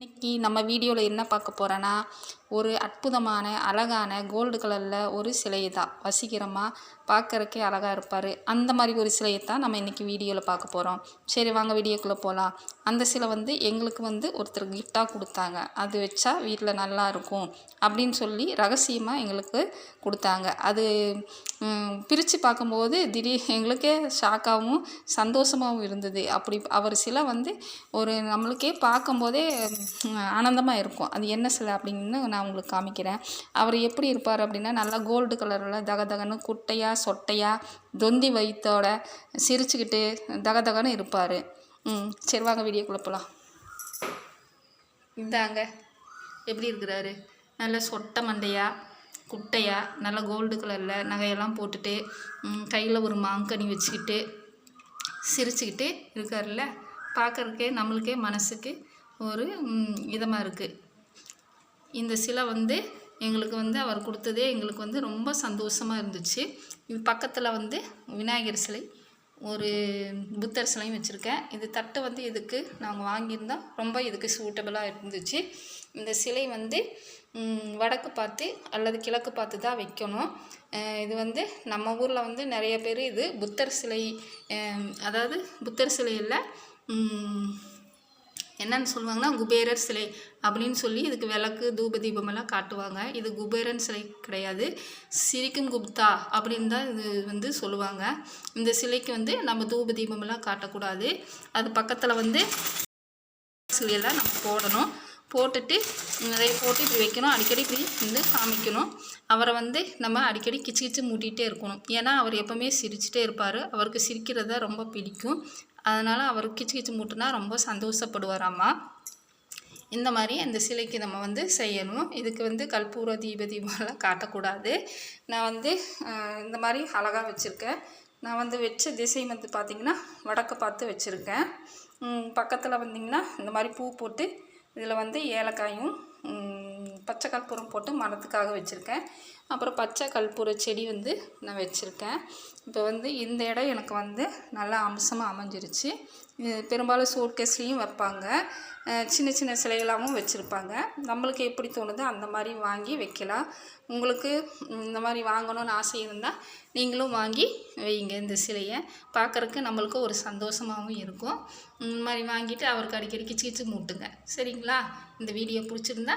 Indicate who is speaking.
Speaker 1: இன்னைக்கு நம்ம வீடியோவில் என்ன பார்க்க போகிறோன்னா ஒரு அற்புதமான அழகான கோல்டு கலரில் ஒரு சிலையை தான். வசீகரமாக பார்க்கறக்கே அழகாக இருப்பார். அந்த மாதிரி ஒரு சிலையை தான் நம்ம இன்றைக்கி வீடியோவில் பார்க்க போகிறோம் சரி வாங்க வீடியோக்குள்ளே போகலாம் அந்த சிலை வந்து எங்களுக்கு வந்து ஒருத்தர் கிஃப்டாக கொடுத்தாங்க. அது வச்சா வீட்டில் நல்லா இருக்கும் அப்படின்னு சொல்லி ரகசியமாக எங்களுக்கு கொடுத்தாங்க. அது பிரித்து பார்க்கும்போது திடீர் எங்களுக்கே ஷாக்காகவும் சந்தோஷமாகவும் இருந்தது. அப்படி அவர் சிலை வந்து ஒரு நம்மளுக்கே பார்க்கும்போதே ஆனந்தமாக இருக்கும். அது என்ன சிலை அப்படின்னு நான் உங்களுக்கு காமிக்கிறேன். அவர் எப்படி இருப்பார் அப்படின்னா நல்லா கோல்டு கலரில் தக தகன்னு குட்டையாக சொட்டையாக தொந்தி வயிற்றோட சிரிச்சுக்கிட்டு தக தகன்னு இருப்பார். ம் சரி வாங்க வீடியோக்குள்ளே போகலாம் இந்தாங்க எப்படி இருக்கிறாரு? நல்ல சொட்டை மண்டையாக குட்டையாக நல்ல கோல்டு கலரில் நகையெல்லாம் போட்டுட்டு கையில் ஒரு மாங்கனி வச்சுக்கிட்டு சிரிச்சுக்கிட்டு இருக்கார்ல பார்க்கறக்கே நம்மளுக்கே மனசுக்கு ஒரு இதமாக இருக்குது இந்த சிலை வந்து எங்களுக்கு வந்து அவர் கொடுத்ததே எங்களுக்கு வந்து ரொம்ப சந்தோஷமாக இருந்துச்சு. இது பக்கத்தில் வந்து விநாயகர் சிலை ஒரு புத்தர் சிலையும் வச்சுருக்கேன். இது தட்டு வந்து இதுக்கு நாங்கள் வாங்கியிருந்தோம் ரொம்ப இதுக்கு சூட்டபிளாக இருந்துச்சு. இந்த சிலை வந்து வடக்கு பார்த்து அல்லது கிழக்கு பார்த்து தான் வைக்கணும். இது வந்து நம்ம ஊரில் வந்து நிறைய பேர் இது புத்தர் சிலை அதாவது புத்தர் சிலையில் என்னென்னு சொல்லுவாங்கன்னா குபேரர் சிலை அப்படின்னு சொல்லி இதுக்கு விளக்கு தூப தீபமெல்லாம் காட்டுவாங்க. இது குபேரன் சிலை கிடையாது. சிரிக்கும் குப்தா அப்படின்னு தான் இது வந்து சொல்லுவாங்க. இந்த சிலைக்கு வந்து நம்ம தூப தீபமெல்லாம் காட்டக்கூடாது. அது பக்கத்தில் வந்து சிலையெல்லாம் நம்ம போடணும். போட்டுட்டு நிறைய போட்டு இப்படி வைக்கணும். அடிக்கடி இப்படி வந்து காமிக்கணும். அவரை வந்து நம்ம அடிக்கடி கிச்சு கிச்சு மூட்டிகிட்டே இருக்கணும். ஏன்னா அவர் எப்போவுமே சிரிச்சிட்டே இருப்பார். அவருக்கு சிரிக்கிறத ரொம்ப பிடிக்கும். அதனால் அவர் கிச்சு கிச்சு மூட்டுனா ரொம்ப சந்தோஷப்படுவாராம்மா. இந்த மாதிரி அந்த சிலைக்கு நம்ம வந்து செய்யணும். இதுக்கு வந்து கற்பூர தீப தீபம்லாம் காட்டக்கூடாது. நான் வந்து இந்த மாதிரி அழகாக வச்சுருக்கேன். நான் வந்து வச்ச திசை வந்து பார்த்திங்கன்னா வடக்கு பார்த்து வச்சுருக்கேன். பக்கத்தில் வந்திங்கன்னா இந்த மாதிரி பூ போட்டு இதில் வந்து ஏலக்காயும் பச்சை கற்பூரம் போட்டு மரத்துக்காக வச்சுருக்கேன். அப்புறம் பச்சை கற்பூர செடி வந்து நான் வச்சுருக்கேன். இப்போ வந்து இந்த இடம் எனக்கு வந்து நல்லா அம்சமாக அமைஞ்சிருச்சு. பெரும்பாலும் சூட்கேஸ்லேயும் வைப்பாங்க. சின்ன சின்ன சிலைகளாகவும் வச்சுருப்பாங்க. நம்மளுக்கு எப்படி தோணுதோ அந்த மாதிரி வாங்கி வைக்கலாம். உங்களுக்கு இந்த மாதிரி வாங்கணும்னு ஆசை இருந்தால் நீங்களும் வாங்கி வைங்க இந்த சிலையை. பார்க்குறக்கு நம்மளுக்கு ஒரு சந்தோஷமாகவும் இருக்கும். இந்த மாதிரி வாங்கிட்டு அவருக்கு அடிக்கடி கிச்சு கிச்சு மூட்டுங்க. சரிங்களா? இந்த வீடியோ பிடிச்சிருந்தா